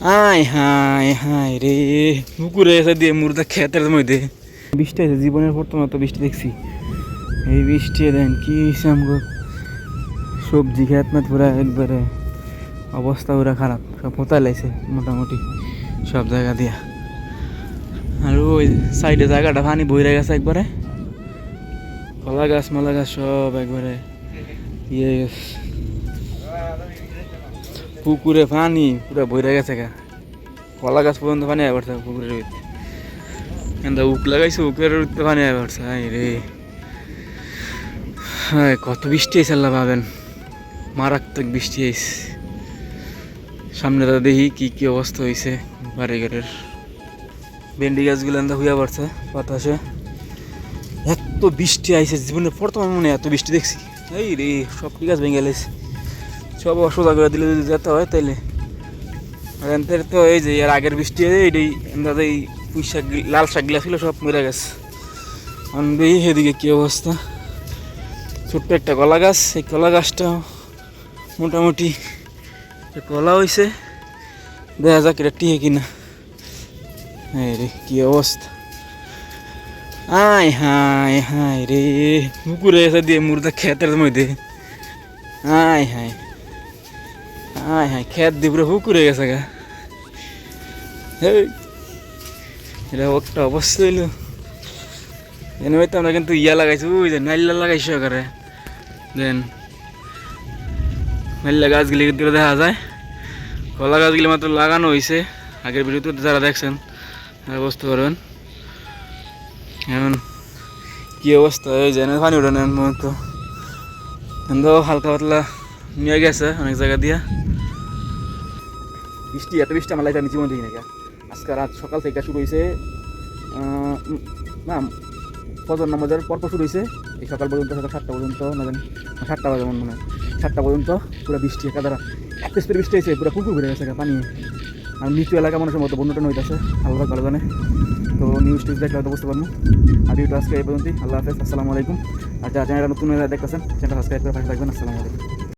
আয় হায় হায় রে। পুকুরে এসে দিয়ে মুর্দা খেতের মধ্যে। বৃষ্টি আছে জীবনের প্রথম তো বৃষ্টি দেখছি। এই বৃষ্টি দেন, কি হয়েছে সবজি খেত মেত পুরা একবারে। অবস্থা পুরা খারাপ, সব পোতা লাইছে, মোটামুটি, সব জায়গা দিয়া। আর ওই সাইডে জায়গাটা পানি বইরে গেছে একবারে। কলা গাছ, মালা গাছ সব একবারে ইয়ে গেছে। পুকুরে পানি, পুরো বইরে গেছে গা। কলা গাছ পর্যন্ত পানি আয় পড়ছে পুকুরের ভিতরে। কিন্তু উক লাগাইছে, উকের উঠতে পানি আয় পড়ছে রে। হ্যাঁ কত বৃষ্টি হয়েছে আল্লাহ পাবেন মারাত্মক বৃষ্টি হয়েছে সামনে তো দেখি কী কী অবস্থা হয়েছে বাড়িঘরের। ভেন্ডি গাছগুলো এন্দা হইয়া পড়ছে বাতাসে। এত বৃষ্টি আইছে, জীবনের প্রথম মনে এত বৃষ্টি দেখছি। এই রে, সব গাছ ভেঙে গেছে। সব অসুবিধা করে দিলে যদি যেতে হয় তাইলে। এনতের তো এই যে এর আগের বৃষ্টি হয়ে এইটাই এনদাতে এই পুঁই শাক লাল শাকগুলা ছিল সব মরে গেছে। আনবেই এদিকে কী অবস্থা। ছোট্ট একটা কলা গাছ, এই কলা গাছটা মোটামুটি কলা হয়েছে দেখা যাক এটা টিহে কিনা। এই রে, কী অবস্থা। আয় হায় হায় রে পুকুরে এসে দিয়ে মুর্দা খেতের মধ্যে। আয় হায়। হায় হায়, খেত দিয়ে পুরো পুকুরে গেছে গা। এটা একটা অবস্থা হইল। এনে হয়তো আমরা কিন্তু ইয়া লাগাইছি, ওই যে নাইল্লা লাগাইছি করে দেন, নাইল্লা গাছগুলি কিন্তু দেখা যায়। কলা গাছগুলি মাত্র লাগানো হয়েছে আগের ভিডিওতে যারা দেখছেন, তারা বুঝতে পারবেন। এখন কি অবস্থা, এই যে পানি উঠানোর মতো। কিন্তু হালকা পাতলা নিয়ে গেছে অনেক জায়গা দিয়া। বৃষ্টি এত বৃষ্টি আমার লাইফে আমি জীবন দেখি নাকি আজকে রাত সকাল থেকে শুরু হয়েছে না ফজর নামাজের পরপর শুরু হয়েছে এই সকাল পর্যন্ত সকাল সাতটা পর্যন্ত না জানি না, সাতটা বাজে মনে হয়। সাতটা পর্যন্ত পুরো বৃষ্টি একাধারা এত স্পিড বৃষ্টি হয়েছে পুরো পুকুর ঘুরে গেছে পানি। আর নিচু এলাকা মানুষের মতো বন্যটা হইতেছে আল্লাহ ভালো জানে। তো নিউজ টিউজ দেখলে হয়তো বুঝতে পারব। আর ভিডিওটা আজকে এই পর্যন্তই আল্লাহ হাফেজ আসসালামু আলাইকুম। আর যারা চ্যানেলটা নতুন দেখতেছেন চ্যানেলটা সাবস্ক্রাইব করে পাশে থাকবেন আসসালামু আলাইকুম।